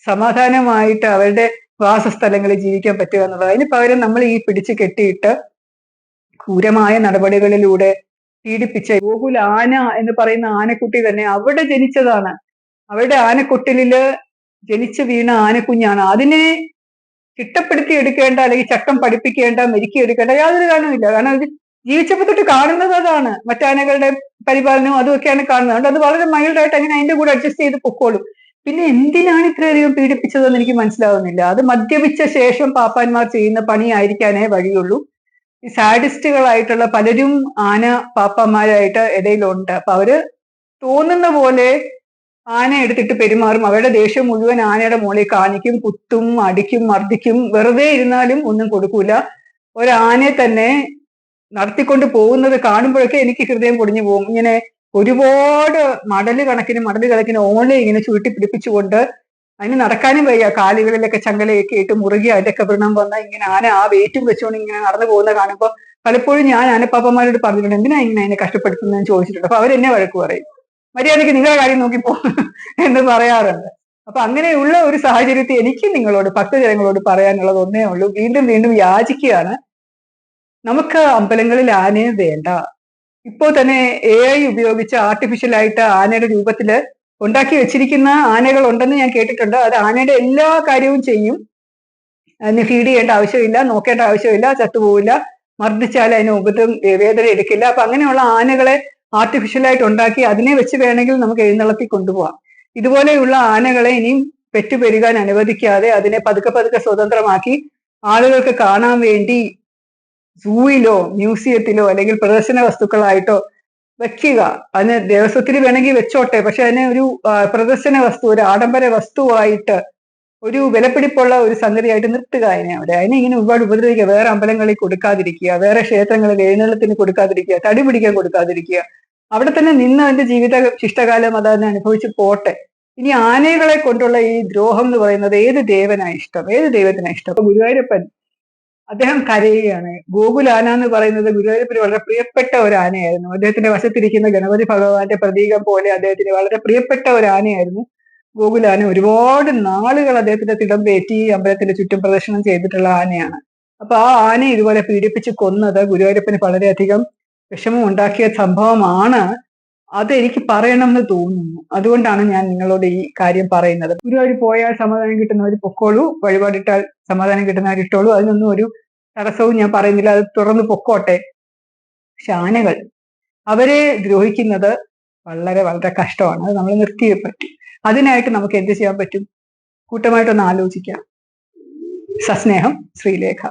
സമാധാനമായിട്ട് അവരുടെ വാസസ്ഥലങ്ങളിൽ ജീവിക്കാൻ പറ്റുക എന്നുള്ളത്. അതിന് പകരം നമ്മൾ ഈ പിടിച്ച് കെട്ടിയിട്ട് ക്രൂരമായ നടപടികളിലൂടെ പീഡിപ്പിച്ച ഗോകുൽ ആന എന്ന് പറയുന്ന ആനക്കുട്ടി തന്നെ അവിടെ ജനിച്ചതാണ്. അവരുടെ ആനക്കൊട്ടിലിൽ ജനിച്ചു വീണ ആനക്കുഞ്ഞാണ്. അതിനെ ചിട്ടപ്പെടുത്തി എടുക്കേണ്ട അല്ലെങ്കിൽ ചട്ടം പഠിപ്പിക്കേണ്ട മെരുക്കിയെടുക്കേണ്ട യാതൊരു കാരണമില്ല കാരണം അത് തൊട്ട് കാണുന്നത് അതാണ്. മറ്റാനകളുടെ പരിപാലനം അതുമൊക്കെയാണ് കാണുന്നത്. അതുകൊണ്ട് അത് വളരെ മൈൽഡായിട്ട് അങ്ങനെ അതിന്റെ കൂടെ അഡ്ജസ്റ്റ് ചെയ്ത് പൊക്കോളും. പിന്നെ എന്തിനാണ് ഇത്രയധികം പീഡിപ്പിച്ചതെന്ന് എനിക്ക് മനസ്സിലാവുന്നില്ല. അത് മദ്യപിച്ച ശേഷം പാപ്പാന്മാർ ചെയ്യുന്ന പണിയായിരിക്കാനേ വഴിയുള്ളൂ. ഈ സാഡിസ്റ്റുകളായിട്ടുള്ള പലരും ആന പാപ്പന്മാരായിട്ട് ഇടയിലുണ്ട്. അപ്പൊ അവർ തോന്നുന്ന പോലെ ആന എടുത്തിട്ട് പെരുമാറും. അവരുടെ ദേഷ്യം മുഴുവൻ ആനയുടെ മുകളിൽ കാണിക്കും കുത്തും അടിക്കും മർദ്ദിക്കും. വെറുതെ ഇരുന്നാലും ഒന്നും കൊടുക്കൂല. ഒരാനയെ തന്നെ നടത്തിക്കൊണ്ട് പോകുന്നത് കാണുമ്പോഴൊക്കെ എനിക്ക് ഹൃദയം പൊടിഞ്ഞു പോകും. ഇങ്ങനെ ഒരുപാട് മടൽ കണക്കിന് മടൽ കണക്കിന് ഓളെ ഇങ്ങനെ ചുരുട്ടി പിടിപ്പിച്ചുകൊണ്ട് അതിന് നടക്കാനും വയ്യ. കാലുകളിലൊക്കെ ചങ്ങലയൊക്കെ ഇട്ട് മുറുകി അതിന്റെ വ്രണം വന്ന ഇങ്ങനെ ആന ആ വെയിറ്റും വെച്ചുകൊണ്ട് ഇങ്ങനെ നടന്നു പോകുന്ന കാണുമ്പോൾ പലപ്പോഴും ഞാൻ ആനപ്പാപ്പന്മാരോട് പറഞ്ഞിട്ടുണ്ട് എന്തിനാ ഇങ്ങനെ അതിനെ കഷ്ടപ്പെടുത്തുന്നതെന്ന് ചോദിച്ചിട്ടുണ്ട്. അപ്പൊ അവരെന്നെ വഴക്ക് പറയും. മര്യാദയ്ക്ക് നിങ്ങളുടെ കാര്യം നോക്കിപ്പോ എന്ന് പറയാറുണ്ട്. അപ്പൊ അങ്ങനെയുള്ള ഒരു സാഹചര്യത്തിൽ എനിക്ക് നിങ്ങളോട് ഭക്തജനങ്ങളോട് പറയാനുള്ളത് ഒന്നേ ഉള്ളൂ. വീണ്ടും വീണ്ടും യാചിക്കുകയാണ്. നമുക്ക് അമ്പലങ്ങളിൽ ആനയെ വേണ്ട. ഇപ്പോൾ തന്നെ എ ഐ ഉപയോഗിച്ച് ആർട്ടിഫിഷ്യൽ ആയിട്ട് ആനയുടെ രൂപത്തിൽ ഉണ്ടാക്കി വെച്ചിരിക്കുന്ന ആനകൾ ഉണ്ടെന്ന് ഞാൻ കേട്ടിട്ടുണ്ട്. അത് ആനയുടെ എല്ലാ കാര്യവും ചെയ്യും. അതിന് ഫീഡ് ചെയ്യേണ്ട ആവശ്യമില്ല നോക്കേണ്ട ആവശ്യമില്ല ചത്തുപോവില്ല മർദ്ദിച്ചാൽ അതിന് ഉപദ്രം വേദന എടുക്കില്ല. അപ്പൊ അങ്ങനെയുള്ള ആനകളെ ആർട്ടിഫിഷ്യലായിട്ട് ഉണ്ടാക്കി അതിനെ വെച്ച് വേണമെങ്കിൽ നമുക്ക് എഴുന്നള്ളത്തി കൊണ്ടുപോകാം ഇതുപോലെയുള്ള ആനകളെ ഇനിയും പെറ്റുപെരുകാൻ അനുവദിക്കാതെ അതിനെ പതുക്കെ പതുക്കെ സ്വതന്ത്രമാക്കി ആളുകൾക്ക് കാണാൻ വേണ്ടി സൂയിലോ മ്യൂസിയത്തിലോ അല്ലെങ്കിൽ പ്രദർശന വസ്തുക്കളായിട്ടോ വെക്കുക. അതിന് ദേവസ്വത്തിൽ വേണമെങ്കിൽ വെച്ചോട്ടെ. പക്ഷെ അതിനെ ഒരു പ്രദർശന വസ്തു ഒരു ആഡംബര വസ്തുവായിട്ട് ഒരു വിലപിടിപ്പുള്ള ഒരു സംഗതിയായിട്ട് നിർത്തുക അതിനെ അവിടെ. അതിനെ ഇങ്ങനെ ഒരുപാട് ഉപദ്രവിക്കുക. വേറെ അമ്പലങ്ങളിൽ കൊടുക്കാതിരിക്കുക. വേറെ ക്ഷേത്രങ്ങളിൽ എഴുന്നള്ളത്തിന് കൊടുക്കാതിരിക്കുക. തടി പിടിക്കാൻ കൊടുക്കാതിരിക്കുക. അവിടെ തന്നെ നിന്ന് അതിന്റെ ജീവിത ശിഷ്ടകാലം അത് അതിനെ അനുഭവിച്ച് പോട്ടെ. ഇനി ആനകളെ കൊണ്ടുള്ള ഈ ദ്രോഹം എന്ന് പറയുന്നത് ഏത് ദേവനാ ഇഷ്ടം? ഏത് ദൈവത്തിനാ ഇഷ്ടം? ഗുരുവായൂരപ്പൻ അദ്ദേഹം കരയുകയാണ്. ഗോകുലാന എന്ന് പറയുന്നത് ഗുരുവായൂരപ്പന് വളരെ പ്രിയപ്പെട്ട ഒരു ആനയായിരുന്നു. അദ്ദേഹത്തിന്റെ വശത്തിരിക്കുന്ന ഗണപതി ഭഗവാന്റെ പ്രതീകം പോലെ അദ്ദേഹത്തിന് വളരെ പ്രിയപ്പെട്ട ഒരു ആനയായിരുന്നു ഗോകുലാന ഒരുപാട് നാളുകൾ അദ്ദേഹത്തിന്റെ തിടമ്പേറ്റി അമ്പലത്തിന്റെ ചുറ്റും പ്രദർശനം ചെയ്തിട്ടുള്ള ആനയാണ്. അപ്പൊ ആ ആനയെ ഇതുപോലെ പീഡിപ്പിച്ച് കൊന്നത് ഗുരുവായൂരപ്പന് വളരെയധികം വിഷമം ഉണ്ടാക്കിയ സംഭവമാണ്. അത് എനിക്ക് പറയണമെന്ന് തോന്നുന്നു. അതുകൊണ്ടാണ് ഞാൻ നിങ്ങളോട് ഈ കാര്യം പറയുന്നത്. ഒരു വഴി പോയാൽ സമാധാനം കിട്ടുന്നവർ പൊക്കോളൂ. വഴിപാടിട്ടാൽ സമാധാനം കിട്ടുന്നവർ ഇട്ടോളൂ. അതിനൊന്നും ഒരു തടസ്സവും ഞാൻ പറയുന്നില്ല. അത് തുറന്ന് പൊക്കോട്ടെ. ആനകൾ അവരെ ദ്രോഹിക്കുന്നത് വളരെ വളരെ കഷ്ടമാണ്. അത് നമ്മൾ നിർത്തിയേ പറ്റും. അതിനായിട്ട് നമുക്ക് എന്ത് ചെയ്യാൻ പറ്റും? കൂട്ടമായിട്ടൊന്ന് ആലോചിക്കാം. സസ്നേഹം ശ്രീലേഖ.